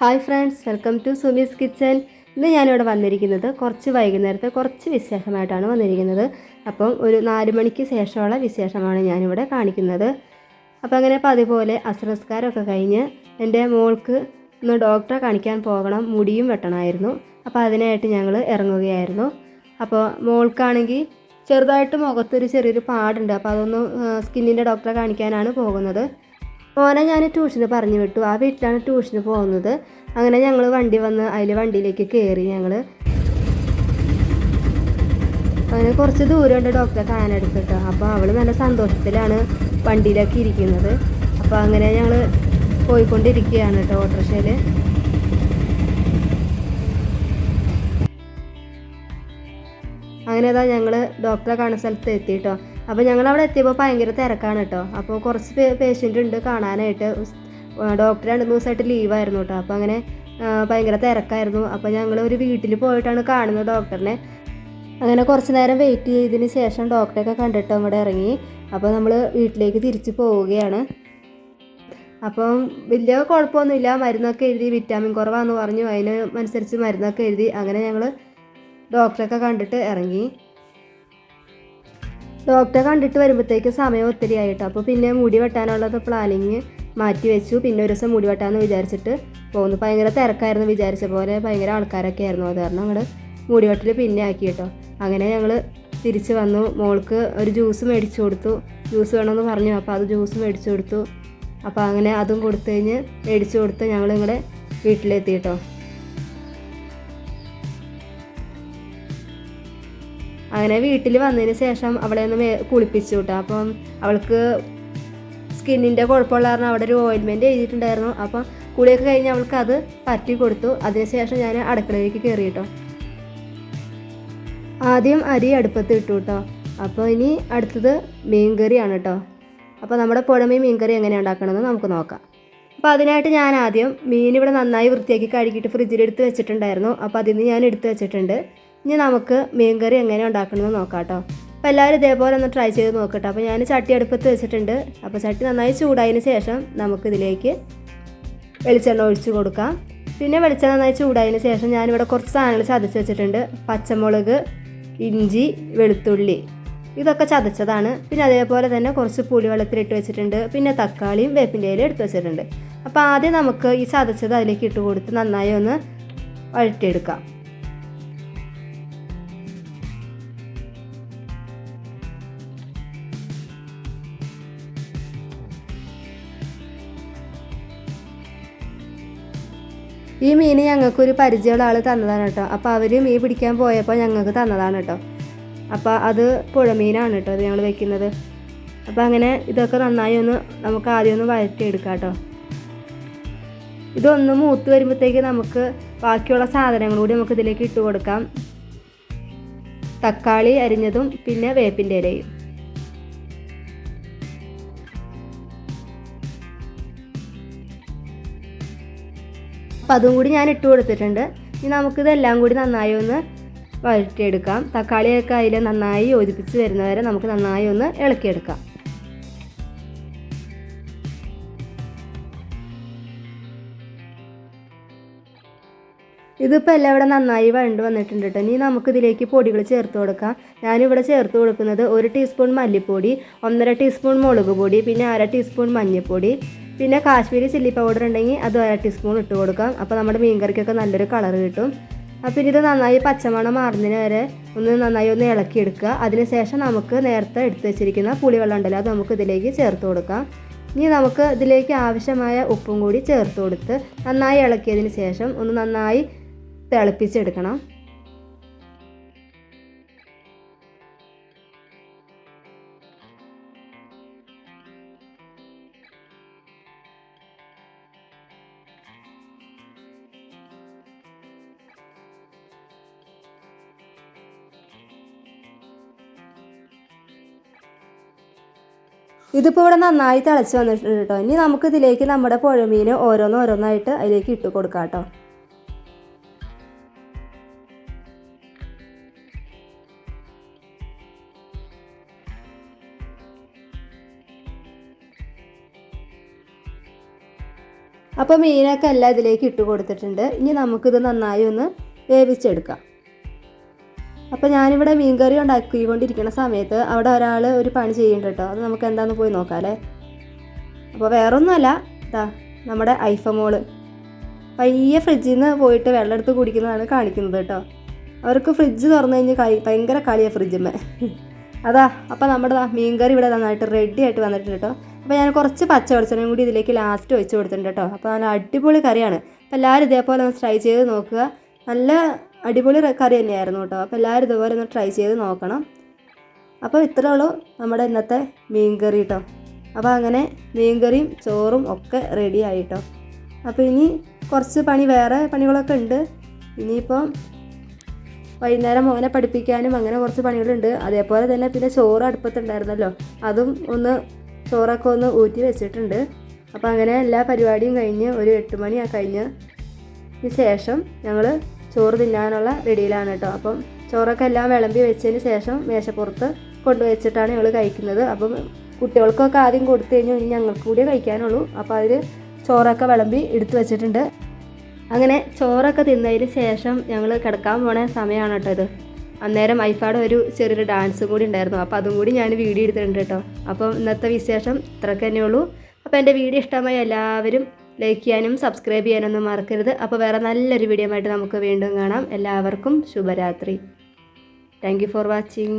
Hi friends welcome to Sumi's kitchen. ഇന്ന് ഞാനിവിടെ വന്നിരിക്കുന്നത് കുറച്ച് വൈകുന്നേരത്തെ കുറച്ച് വിശേഷമായിട്ടാണ് വന്നിരിക്കുന്നത്. അപ്പം ഒരു നാല് മണിക്ക് ശേഷമുള്ള വിശേഷമാണ് ഞാനിവിടെ കാണിക്കുന്നത്. അപ്പം അങ്ങനെ പതിപോലെ അസ്രസ്കാരമൊക്കെ കഴിഞ്ഞ് എന്റെ മോൾക്ക് ഒന്ന് ഡോക്ടറെ കാണിക്കാൻ പോകണം മുടിയും വെട്ടണമായിരുന്നു. അപ്പോൾ അതിനായിട്ട് ഞങ്ങൾ ഇറങ്ങുകയായിരുന്നു. അപ്പോൾ മോൾക്കാണെങ്കിൽ ചെറുതായിട്ട് മുഖത്തൊരു ചെറിയൊരു പാടുണ്ട്. അപ്പോൾ അതൊന്ന് സ്കിന്നിന്റെ ഡോക്ടറെ കാണിക്കാനാണ് പോകുന്നത്. മോനെ ഞാൻ ട്യൂഷന് പറഞ്ഞു വിട്ടു. ആ വീട്ടിലാണ് ട്യൂഷന് പോകുന്നത്. അങ്ങനെ ഞങ്ങൾ വണ്ടി വന്ന് അതിൽ വണ്ടിയിലേക്ക് കയറി ഞങ്ങൾ അങ്ങനെ കുറച്ച് ദൂരമുണ്ട് ഡോക്ടറെ കാണാനെടുത്തിട്ട്. അപ്പോൾ അവൾ നല്ല സന്തോഷത്തിലാണ് വണ്ടിയിലേക്ക് ഇരിക്കുന്നത്. അപ്പോൾ അങ്ങനെ ഞങ്ങൾ പോയിക്കൊണ്ടിരിക്കുകയാണ് കേട്ടോ ഓട്ടോറിക്ഷയിൽ അങ്ങനെ അതാ ഞങ്ങൾ ഡോക്ടറെ കാണുന്ന സ്ഥലത്ത് എത്തി കേട്ടോ. അപ്പോൾ ഞങ്ങൾ അവിടെ എത്തിയപ്പോൾ ഭയങ്കര തിരക്കാണ് കേട്ടോ അപ്പോൾ കുറച്ച് പേഷ്യന്റ് ഉണ്ട് കാണാനായിട്ട്. ഡോക്ടർ രണ്ട് ദിവസമായിട്ട് ലീവായിരുന്നു കേട്ടോ അപ്പോൾ അങ്ങനെ ഭയങ്കര തിരക്കായിരുന്നു. അപ്പോൾ ഞങ്ങൾ ഒരു വീട്ടിൽ പോയിട്ടാണ് കാണുന്നത് ഡോക്ടറിനെ അങ്ങനെ കുറച്ച് നേരം വെയിറ്റ് ചെയ്തതിന് ശേഷം ഡോക്ടറെയൊക്കെ കണ്ടിട്ട് അങ്ങോട്ട് ഇറങ്ങി. അപ്പോൾ നമ്മൾ വീട്ടിലേക്ക് തിരിച്ചു പോവുകയാണ്. അപ്പം വലിയ കുഴപ്പമൊന്നുമില്ല. മരുന്നൊക്കെ എഴുതി വിറ്റാമിൻ കുറവാന്ന് പറഞ്ഞു. അതിന് അനുസരിച്ച് മരുന്നൊക്കെ എഴുതി. അങ്ങനെ ഞങ്ങൾ ഡോക്ടറൊക്കെ കണ്ടിട്ട് ഇറങ്ങി. ഡോക്ടറെ കണ്ടിട്ട് വരുമ്പോഴത്തേക്ക് സമയം ഒത്തിരി ആയിട്ടോ അപ്പോൾ പിന്നെ മുടി വെട്ടാനുള്ളത് പ്ലാനിങ് മാറ്റി വെച്ചു. പിന്നെ ഒരു ദിവസം മുടി വെട്ടാമെന്ന് വിചാരിച്ചിട്ട് പോകുന്നു ഭയങ്കര തിരക്കായിരുന്നു വിചാരിച്ച പോലെ. ഭയങ്കര ആൾക്കാരൊക്കെ ആയിരുന്നു. അത് കാരണം ഞങ്ങൾ മുടി പിന്നെ ആക്കി കേട്ടോ അങ്ങനെ ഞങ്ങൾ തിരിച്ച് വന്നു. മോൾക്ക് ഒരു ജ്യൂസ് മേടിച്ചു കൊടുത്തു. ജ്യൂസ് വേണമെന്ന് പറഞ്ഞു. അപ്പോൾ അത് ജ്യൂസ് മേടിച്ചു കൊടുത്തു. അപ്പോൾ അങ്ങനെ അതും കൊടുത്തു കഴിഞ്ഞ് മേടിച്ചു കൊടുത്ത് ഞങ്ങൾ ഇങ്ങടെ വീട്ടിലെത്തി കേട്ടോ അങ്ങനെ വീട്ടിൽ വന്നതിന് ശേഷം അവളെ ഒന്ന് കുളിപ്പിച്ചു കേട്ടോ അപ്പം അവൾക്ക് സ്കിന്നിന്റെ കുഴപ്പമുള്ള കാരണം അവിടെ ഒരു ഓയിൻമെന്റ് എഴുതിയിട്ടുണ്ടായിരുന്നു. അപ്പം കുളിയൊക്കെ കഴിഞ്ഞ് അവൾക്ക് അത് പറ്റി കൊടുത്തു. അതിനുശേഷം ഞാൻ അടുക്കളയിലേക്ക് കയറി കേട്ടോ ആദ്യം അരി അടുപ്പത്ത് ഇട്ടു കേട്ടോ അപ്പോൾ ഇനി അടുത്തത് മീൻകറിയാണ് കേട്ടോ അപ്പോൾ നമ്മുടെ പുഴമീൻ മീൻകറി എങ്ങനെയാണ് ഉണ്ടാക്കണമെന്ന് നമുക്ക് നോക്കാം. അപ്പോൾ അതിനായിട്ട് ഞാൻ ആദ്യം മീൻ ഇവിടെ നന്നായി വൃത്തിയാക്കി കഴുകിയിട്ട് ഫ്രിഡ്ജിൽ എടുത്ത് വെച്ചിട്ടുണ്ടായിരുന്നു. അപ്പോൾ അതിൽ നിന്ന് ഞാൻ എടുത്ത് വെച്ചിട്ടുണ്ട്. ഇനി നമുക്ക് മീൻകറി എങ്ങനെ ഉണ്ടാക്കണമെന്ന് നോക്കാം കേട്ടോ. അപ്പോൾ എല്ലാവരും ഇതേപോലെ ഒന്ന് ട്രൈ ചെയ്ത് നോക്കട്ടെ അപ്പോൾ ഞാൻ ചട്ടി അടുപ്പത്ത് വെച്ചിട്ടുണ്ട്. അപ്പോൾ ചട്ടി നന്നായി ചൂടായതിന് ശേഷം നമുക്കിതിലേക്ക് വെളിച്ചെണ്ണ ഒഴിച്ച് കൊടുക്കാം. പിന്നെ വെളിച്ചെണ്ണ നന്നായി ചൂടായതിന് ശേഷം ഞാനിവിടെ കുറച്ച് സാധനങ്ങൾ ചതച്ച് വെച്ചിട്ടുണ്ട്. പച്ചമുളക് ഇഞ്ചി വെളുത്തുള്ളി. ഇതൊക്കെ ചതച്ചതാണ്. പിന്നെ അതേപോലെ തന്നെ കുറച്ച് പുളി വെള്ളത്തിലിട്ട് വെച്ചിട്ടുണ്ട്. പിന്നെ തക്കാളിയും വേപ്പിന്റെ ഇലയും എടുത്ത് വെച്ചിട്ടുണ്ട്. അപ്പോൾ ആദ്യം നമുക്ക് ഈ ചതച്ചത് അതിലേക്ക് ഇട്ട് കൊടുത്ത് നന്നായി ഒന്ന് വഴറ്റിയെടുക്കാം. ഈ മീൻ ഞങ്ങൾക്കൊരു പരിചയമുള്ള ആൾ തന്നതാണ് കേട്ടോ. അപ്പോൾ അവർ മീൻ പിടിക്കാൻ പോയപ്പോൾ ഞങ്ങൾക്ക് തന്നതാണ് കേട്ടോ. അപ്പോൾ അത് പുഴമീനാണ് കേട്ടോ അത് ഞങ്ങൾ വെക്കുന്നത്. അപ്പോൾ അങ്ങനെ ഇതൊക്കെ നന്നായി ഒന്ന് നമുക്ക് ആദ്യം ഒന്ന് വഴറ്റിയെടുക്കാം കേട്ടോ. ഇതൊന്ന് മൂത്ത് വരുമ്പോഴത്തേക്ക് നമുക്ക് ബാക്കിയുള്ള സാധനങ്ങൾ കൂടി നമുക്ക് ഇതിലേക്ക് ഇട്ട് കൊടുക്കാം. തക്കാളി അരിഞ്ഞതും പിന്നെ വേപ്പിന്റെ ഇലയും. അപ്പം അതും കൂടി ഞാൻ ഇട്ട് കൊടുത്തിട്ടുണ്ട്. ഇനി നമുക്കിതെല്ലാം കൂടി നന്നായി ഒന്ന് വഴറ്റിയെടുക്കാം. തക്കാളിയൊക്കെ അതിൽ നന്നായി യോജിപ്പിച്ച് വരുന്നവരെ നമുക്ക് നന്നായി ഒന്ന് ഇളക്കിയെടുക്കാം. ഇതിപ്പോൾ എല്ലാം ഇവിടെ നന്നായി വഴണ്ട് വന്നിട്ടുണ്ട് കേട്ടോ. ഇനി നമുക്കിതിലേക്ക് പൊടികൾ ചേർത്ത് കൊടുക്കാം. ഞാനിവിടെ ചേർത്ത് കൊടുക്കുന്നത് ഒരു ടീസ്പൂൺ മല്ലിപ്പൊടി ഒന്നര ടീസ്പൂൺ മുളക് പൊടി പിന്നെ അര ടീസ്പൂൺ മഞ്ഞൾപ്പൊടി. പിന്നെ കാശ്മീരി ചില്ലി പൗഡർ ഉണ്ടെങ്കിൽ അത് അര ടീസ്പൂൺ ഇട്ട് കൊടുക്കാം. അപ്പോൾ നമ്മുടെ മീൻകറിക്കൊക്കെ നല്ലൊരു കളർ കിട്ടും. അപ്പോൾ ഇനി ഇത് നന്നായി പച്ചമണം മാറുന്നതിന് വരെ ഒന്ന് നന്നായി ഒന്ന് ഇളക്കിയെടുക്കുക അതിനുശേഷം നമുക്ക് നേരത്തെ എടുത്ത് വെച്ചിരിക്കുന്ന പുളിവെള്ളം ഉണ്ടല്ലോ അത് നമുക്ക് ഇതിലേക്ക് ചേർത്ത് കൊടുക്കാം. ഇനി നമുക്ക് ഇതിലേക്ക് ആവശ്യമായ ഉപ്പും കൂടി ചേർത്ത് കൊടുത്ത് നന്നായി ഇളക്കിയതിന് ശേഷം ഒന്ന് നന്നായി തിളപ്പിച്ചെടുക്കണം. ഇതിപ്പോൾ ഇവിടെ നന്നായി തിളച്ച് വന്നിട്ടുണ്ട് കേട്ടോ. ഇനി നമുക്ക് ഇതിലേക്ക് നമ്മുടെ പുഴമീൻ ഓരോന്ന് ഓരോന്നായിട്ട് അതിലേക്ക് ഇട്ട് കൊടുക്കാം കേട്ടോ. അപ്പോൾ മീനൊക്കെ എല്ലാം ഇതിലേക്ക് ഇട്ട് കൊടുത്തിട്ടുണ്ട്. ഇനി നമുക്കിത് നന്നായി ഒന്ന് വേവിച്ചെടുക്കാം. അപ്പോൾ ഞാനിവിടെ മീൻകറി ഉണ്ടാക്കിക്കൊണ്ടിരിക്കുന്ന സമയത്ത് അവിടെ ഒരാൾ ഒരു പണി ചെയ്യുന്നുണ്ട് കേട്ടോ അത് നമുക്ക് എന്താണെന്ന് പോയി നോക്കാം അല്ലേ അപ്പോൾ വേറൊന്നുമല്ല. ഇതാ നമ്മുടെ ഐഫമോൾ പയ്യെ ഫ്രിഡ്ജിൽ നിന്ന് പോയിട്ട് വെള്ളം എടുത്ത് കുടിക്കുന്നതാണ് കാണിക്കുന്നത് കേട്ടോ അവർക്ക് ഫ്രിഡ്ജ് തുറന്നു കഴിഞ്ഞ് കളി ഭയങ്കര കളിയാണ് ഫ്രിഡ്ജിന്മേ അതാ അപ്പോൾ നമ്മുടെ മീൻകറി ഇവിടെ നന്നായിട്ട് റെഡി ആയിട്ട് വന്നിട്ടുണ്ട് കേട്ടോ അപ്പോൾ ഞാൻ കുറച്ച് പച്ച വെളിച്ചെണ്ണയും കൂടി ഇതിലേക്ക് ലാസ്റ്റ് ഒഴിച്ച് കൊടുത്തിട്ടുണ്ട് കേട്ടോ അപ്പോൾ നല്ല അടിപൊളി കറിയാണ്. അപ്പോൾ എല്ലാവരും ഇതേപോലെ ഒന്ന് ട്രൈ ചെയ്ത് നോക്കുക. നല്ല അടിപൊളി കറി തന്നെയായിരുന്നു കേട്ടോ. അപ്പോൾ എല്ലാവരും ഇതുപോലെ ഒന്ന് ട്രൈ ചെയ്ത് നോക്കണം. അപ്പോൾ ഇത്രേ ഉള്ളൂ നമ്മുടെ ഇന്നത്തെ മീൻ കറി കേട്ടോ അപ്പോൾ അങ്ങനെ മീൻ കറിയും ചോറും ഒക്കെ റെഡി ആയിട്ടോ അപ്പോൾ ഇനി കുറച്ച് പണി വേറെ പണികളൊക്കെ ഉണ്ട്. ഇനിയിപ്പം വൈകുന്നേരം മോനെ പഠിപ്പിക്കാനും അങ്ങനെ കുറച്ച് പണികളുണ്ട്. അതേപോലെ തന്നെ പിന്നെ ചോറ് അടുപ്പത്തുണ്ടായിരുന്നല്ലോ. അതും ഒന്ന് ചോറൊക്കെ ഒന്ന് ഊറ്റി വെച്ചിട്ടുണ്ട്. അപ്പോൾ അങ്ങനെ എല്ലാ പരിപാടിയും കഴിഞ്ഞ് ഒരു എട്ട് മണി കഴിഞ്ഞ്. ശേഷം ഞങ്ങൾ ചോറ് തിന്നാനുള്ള റെഡിയിലാണ് കേട്ടോ അപ്പം ചോറൊക്കെ എല്ലാം വിളമ്പി വെച്ചതിന് ശേഷം മേശപ്പുറത്ത് കൊണ്ടുവച്ചിട്ടാണ് ഞങ്ങൾ കഴിക്കുന്നത്. അപ്പം കുട്ടികൾക്കൊക്കെ ആദ്യം കൊടുത്തു കഴിഞ്ഞു ഇനി ഞങ്ങൾക്ക് കൂടിയേ കഴിക്കാനുള്ളൂ. അപ്പോൾ അതിൽ ചോറൊക്കെ വിളമ്പി എടുത്തു വെച്ചിട്ടുണ്ട്. അങ്ങനെ ചോറൊക്കെ തിന്നതിന് ശേഷം ഞങ്ങൾ കിടക്കാൻ പോണ സമയമാണ് കേട്ടോ ഇത്. അന്നേരം ഐഫാടെ ഒരു ചെറിയൊരു ഡാൻസും കൂടി ഉണ്ടായിരുന്നു. അപ്പോൾ അതും കൂടി ഞാൻ വീഡിയോ എടുത്തിട്ടുണ്ട് കേട്ടോ അപ്പം ഇന്നത്തെ വിശേഷം ഇത്രയൊക്കെ തന്നെയുള്ളൂ അപ്പോൾ എന്റെ വീഡിയോ ഇഷ്ടമായി എല്ലാവരും ലൈക്ക് ചെയ്യാനും സബ്സ്ക്രൈബ് ചെയ്യാനൊന്നും മറക്കരുത്. അപ്പോൾ വേറെ നല്ലൊരു വീഡിയോ ആയിട്ട് നമുക്ക് വീണ്ടും കാണാം. എല്ലാവർക്കും ശുഭരാത്രി. Thank for watching